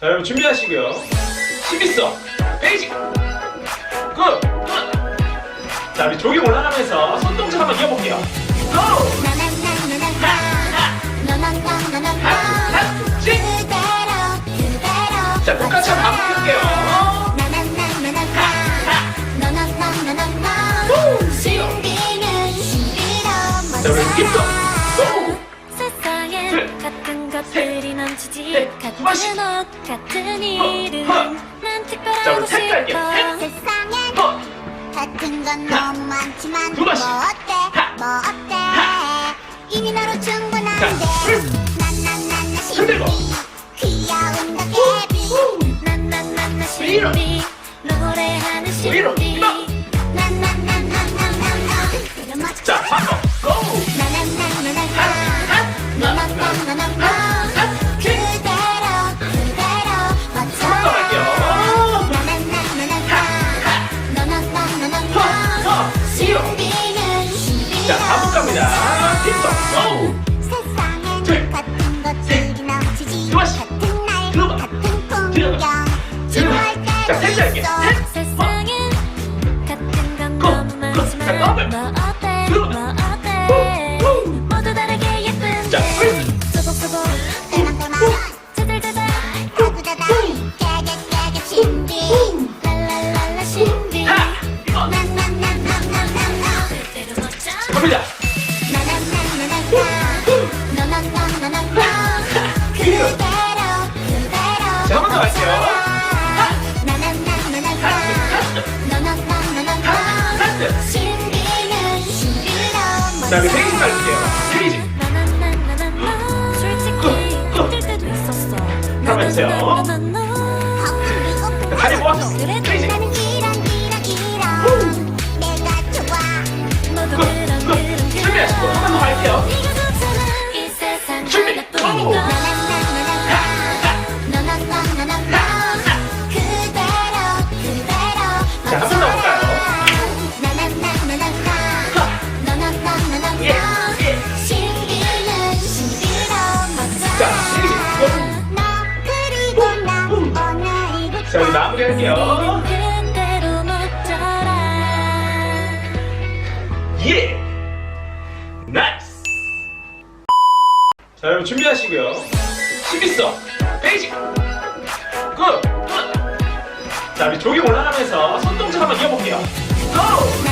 자 여러분 준비하시고요. 11서 페이지 굿! 굿! 자 우리 조기 올라가면서 손 동작 한번 이어볼게요. 고! 자 똑같이 한번 반복해볼게요. 것들이 넘치지. 같은 옷 같은 어, 이름 어. 난 자, 특별하고 우리. 싶어 셋. 세상에 어! 같은 건 너무 많지만 두 뭐 번씩. 어때 하. 뭐 어때 하. 이미 너로 자, 충분한데 둘. 난난난나 흔들고. 귀여운 도깨비 난난난나 위로. 신비 노래하는 위로. 신비 갑니다. 힘도 고! 세상에 둘, 넘치지 두 번씩. 두 번. 같은 풍경 들어가. 자, 할게요. 있어 셋. 우리 페이지 갈게요. 있었어 한번 해주세요. 헉 다리 모아서. 준비하시고 한번 갈게요. 준비. 하 멋져라 예! 나이스! 자 여러분 준비하시고요. 11서 페이지 굿! 굿! 자 우리 조기 올라가면서 손동작 한번 이어볼게요. 고!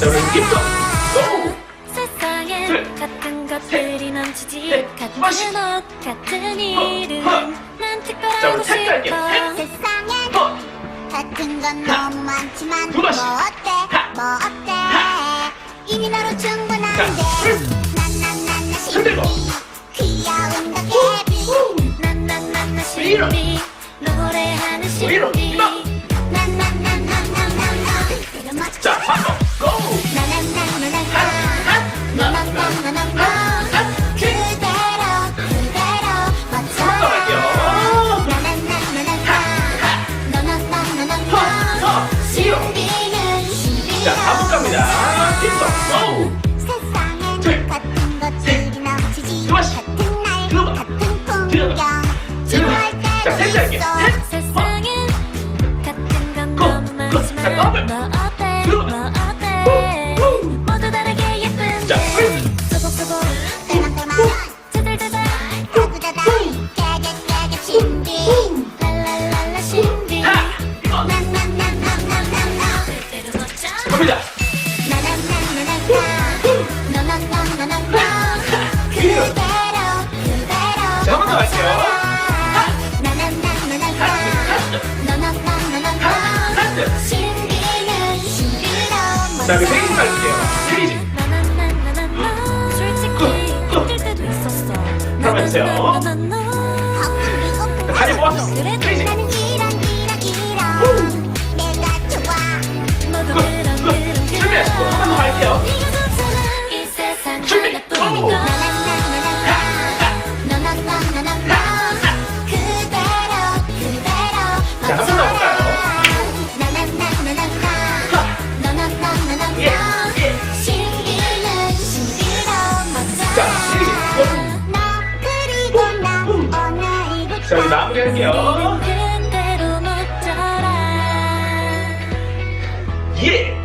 자 우리 힘도 고! 세상에 둘, 같은 것들이 넘치지 넷, 두 번씩. 같은 옷 같은 이름 어, 어. 난 자, 특별하고. 싶어 셋. 세상에 고! 같은 건 너무 많지만 두 뭐. 어때 하. 뭐 어때 이미 너로 자, 충분한데 둘. 난난난나. 신비 귀여운 도깨비 난난난나 위로. 신비 갑니다. 둘, 자 셋! 고. 고. 자, 더블. 대 자, 우리 페이지 갈게요. 페이지 한번 해주세요. 다리 그래도 페이지 굿, 굿. 그런 준비하시고 한번더 갈게요. 자 이제 마무리 할게요. 그대로 묻혀라. 예